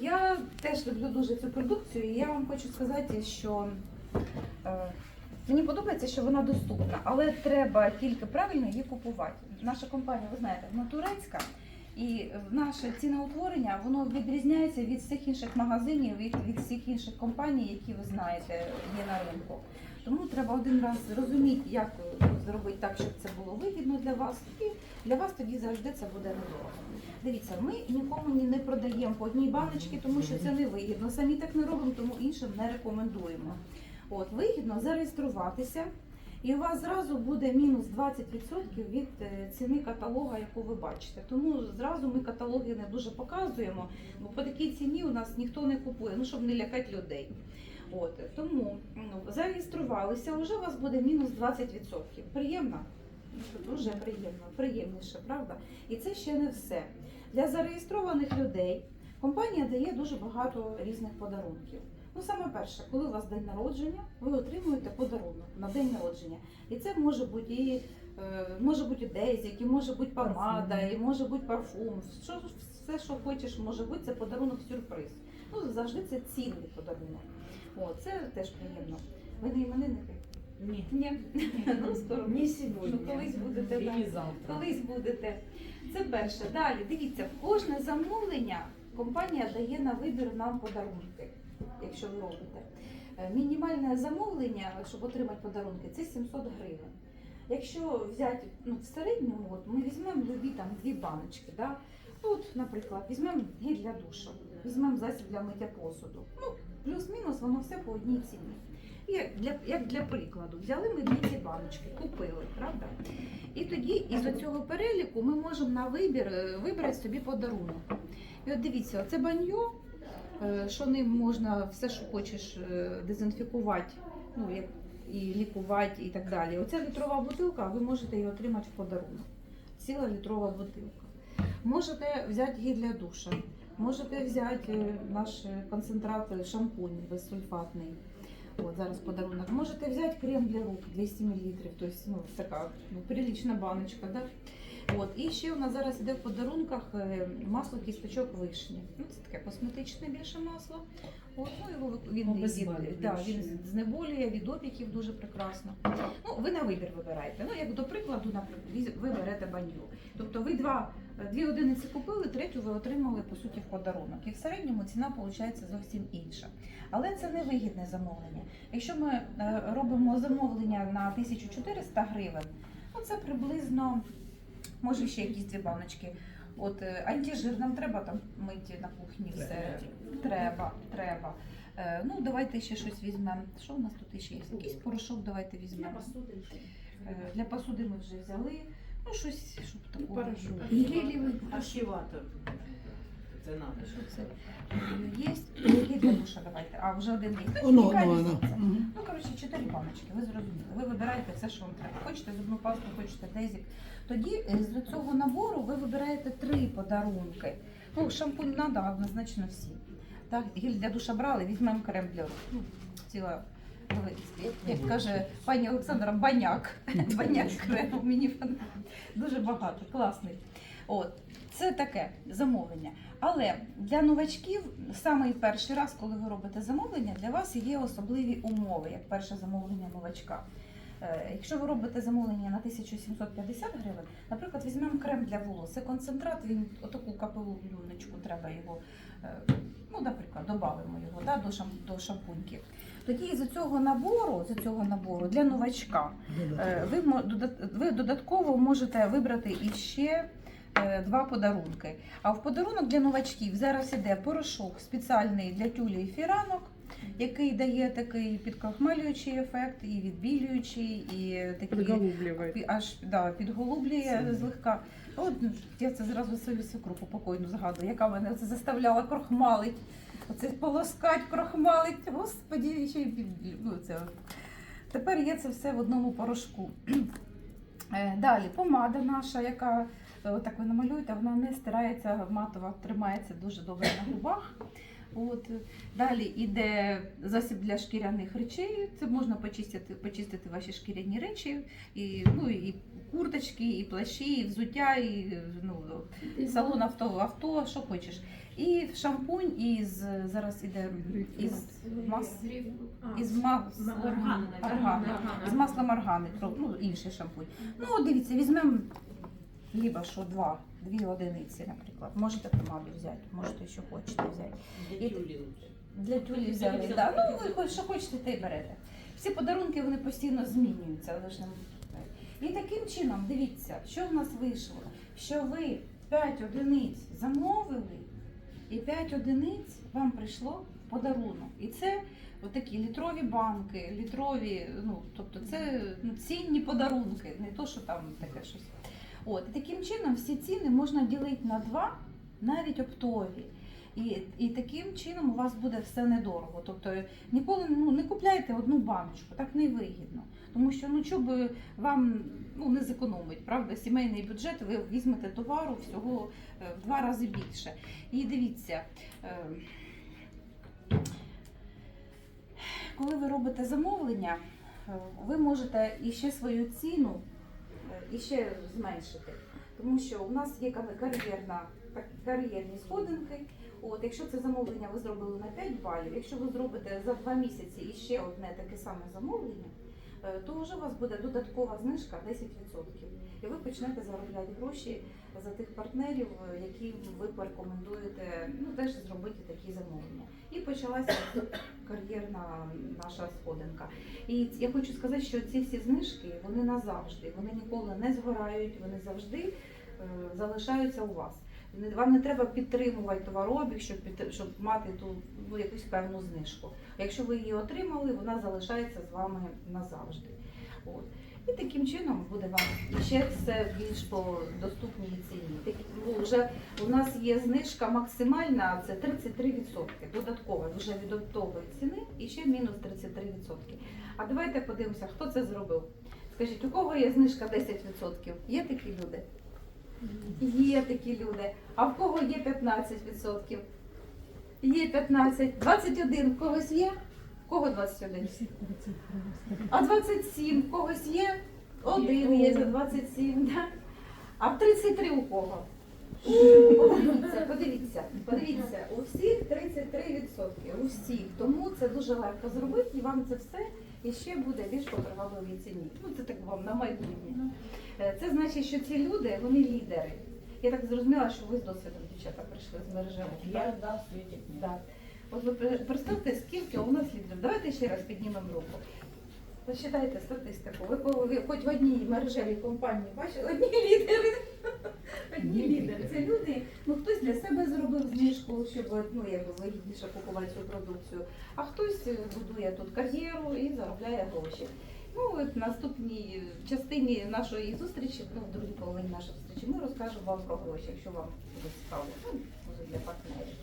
Я теж люблю дуже цю продукцію, і я вам хочу сказати, що е, мені подобається, що вона доступна, але треба тільки правильно її купувати. Наша компанія, ви знаєте, вона турецька, і наше ціноутворення воно відрізняється від всіх інших магазинів, від, від всіх інших компаній, які ви знаєте, є на ринку. Тому треба один раз зрозуміти, як зробити так, щоб це було вигідно для вас, і для вас тоді завжди це буде недорого. Дивіться, ми нікому ні не продаємо по одній баночці, тому що це не вигідно. Самі так не робимо, тому іншим не рекомендуємо. От вигідно зареєструватися, і у вас зразу буде мінус 20% від е, ціни каталога, яку ви бачите. Тому зразу ми каталоги не дуже показуємо, бо по такій ціні у нас ніхто не купує, ну щоб не лякати людей. От тому ну, зареєструвалися, вже у вас буде мінус 20%. Приємно? Дуже приємно, приємніше, правда? І це ще не все. Для зареєстрованих людей компанія дає дуже багато різних подарунків. Ну, саме перше, коли у вас день народження, ви отримуєте подарунок на день народження. І це може бути і е, може бути дезік, і може бути помада, і може бути парфум. Що, все, що хочеш, може бути, це подарунок сюрприз. Ну, завжди це цінний подарунок. О, це теж приємно. Ви не іменинники? Ні. Ні. Ну, скоро. Не сьогодні. Ну, колись будете, І завтра. Колись будете. Це перше. Далі, дивіться, кожне замовлення компанія дає на вибір нам подарунки, якщо ви робите. Е, Мінімальне замовлення, щоб отримати подарунки, це 700 гривень. Якщо взяти ну, в середньому, от, ми візьмемо любі там дві баночки. Да? Ну, От, наприклад, візьмемо гель для душу, візьмемо засіб для миття посуду. Ну, плюс-мінус, воно все по одній ціні. Як для, як для прикладу, взяли ми дві ці баночки, купили, правда? І тоді із цього переліку ми можемо на вибір е, вибрати собі подарунок. І от дивіться, оце баньо, е, що ним можна все, що хочеш е, дезінфікувати, ну як і лікувати, і так далі. Оця літрова бутилка, ви можете її отримати в подарунок. Ціла літрова бутилка. Можете взяти гель для душа, можете взяти наш концентрат шампунь безсульфатний. От зараз подарунок. Можете взяти крем для рук 200 мл, тобто ну, така ну, прилична баночка. Да? От. І ще у нас зараз іде в подарунках е, масло кісточок вишні. Ну, це таке косметичне більше масло. Ну, його він, від, да, він знеболює від опіків дуже прекрасно. Ну, ви на вибір вибираєте. Ну, як до прикладу, наприклад, ви берете баню. Тобто ви два, дві одиниці купили, третю ви отримали по суті в подарунок. І в середньому ціна виходить зовсім інша. Але це не вигідне замовлення. Якщо ми е, робимо замовлення на 1400 гривень, ну це приблизно, може ще якісь дві баночки. От е, антижир нам треба там мити на кухні все. Треба, треба. Е, Ну, давайте ще щось візьмемо. Що у нас тут ще є? Якийсь порошок давайте візьмемо. Е, Для посуди ми вже взяли. Ну, щось, щоб такого. Порошок. Гелівий Архіватор. Це надо. Що це? Є. Для душа давайте. А, вже один є. Оно, різниця? оно. Мгм. Ну, коротше, чотири баночки, ви зрозуміли. Ви вибираєте все, що вам треба. Хочете зубну пасту, хочете дезік. Тоді е, з цього набору ви вибираєте три подарунки. Ну, шампунь треба, однозначно всі. Так, гель для душа брали, візьмемо крем для рук. Ну, ціла, як, як каже пані Олександра, баняк. Баняк крему мені дуже багато, класний. От, це таке замовлення. Але для новачків самий перший раз, коли ви робите замовлення, для вас є особливі умови, як перше замовлення новачка. Е, Якщо ви робите замовлення на 1750 гривень, наприклад, візьмемо крем для волос. Це концентрат, він отаку капелюночку треба його, е, ну, наприклад, додамо його да, до, шам, до шампуньків. Тоді з цього набору, з цього набору для новачка Е, ви, ви додатково можете вибрати іще два подарунки. А в подарунок для новачків зараз іде порошок спеціальний для тюлі і фіранок, який дає такий підкрахмалюючий ефект, і відбілюючий, і такий аж да, підголублює злегка. От я це зразу свою свекруху покойну згадую, яка мене це заставляла крохмалить. Оце полоскать, крохмалить. Господі, ще й ну, це. Тепер є це все в одному порошку. Е, Далі помада наша, яка е, так ви намалюєте, вона не стирається матово, тримається дуже добре на губах. От далі йде засіб для шкіряних речей. Це можна почистити, почистити ваші шкіряні речі, і ну і курточки, і плащі, і взуття, і ну салон авто, авто, що хочеш. І шампунь із зараз іде із мас із мас з маслом органи, ну інший шампунь. Ну дивіться, візьмемо либо що два, дві одиниці, наприклад. Можете помаду взяти, можете що хочете взяти. І-. Для тюлі взяли, да. ну ви що хочете, те й берете. Всі подарунки вони постійно змінюються, але ж не і таким чином, дивіться, що в нас вийшло, що ви 5 одиниць замовили, і 5 одиниць вам прийшло подарунок. І це отакі літрові банки, літрові, ну тобто це ну, цінні подарунки, не то, що там таке щось. От, і таким чином всі ціни можна ділити на два, навіть оптові. І, і таким чином у вас буде все недорого. Тобто ніколи ну, не купляйте одну баночку, так не вигідно. Тому що ну що вам ну, не зекономить, правда, сімейний бюджет, ви візьмете товару всього е, в два рази більше. І дивіться, е, коли ви робите замовлення, е, ви можете іще свою ціну іще зменшити. Тому що у нас є кар'єрна, кар'єрні сходинки. От, якщо це замовлення ви зробили на 5 балів, якщо ви зробите за 2 місяці іще одне таке саме замовлення, то вже у вас буде додаткова знижка 10%. І ви почнете заробляти гроші за тих партнерів, е, які ви порекомендуєте ну, теж зробити такі замовлення. І почалася кар'єрна наша сходинка. І я хочу сказати, що ці всі знижки вони назавжди, вони ніколи не згорають, вони завжди е, залишаються у вас. Вам не треба підтримувати товарообіг, щоб щоб мати ту ну, якусь певну знижку. Якщо ви її отримали, вона залишається з вами назавжди. От. І таким чином буде вам ще все більш по доступній ціні. Ну, вже у нас є знижка максимальна, це 33% додаткова вже від оптової ціни і ще мінус 33%. А давайте подивимося, хто це зробив. Скажіть, у кого є знижка 10%? Є такі люди? Є такі люди. А в кого є 15%? Є 15. 21 в когось є? В кого 21? А 27 в когось є? Один є за 27, да? А в 33 у кого? Подивіться, подивіться, подивіться, у всіх 33%, у всіх. Тому це дуже легко зробити, і вам це все і ще буде більш по привабливій ціні. Ну це так вам на майбутнє. Е, Це значить, що ці люди вони лідери. Я так зрозуміла, що ви з досвідом дівчата прийшли з мережами. Я дав світі. Так. От ви представте, скільки у нас лідерів. Давайте ще раз піднімемо руку. Посчитайте статистику. Ви, ви хоч в одній мережевій компанії бачили одні лідери. Одні лідери. Це люди, ну хтось для себе зробив знижку, щоб ну, якби вигідніше купувати цю продукцію, а хтось будує тут кар'єру і заробляє гроші. Ну, от наступній частині нашої зустрічі, ну, в другій половині нашої зустрічі, ми розкажемо вам про гроші, якщо вам буде цікаво. Ну, може для партнерів.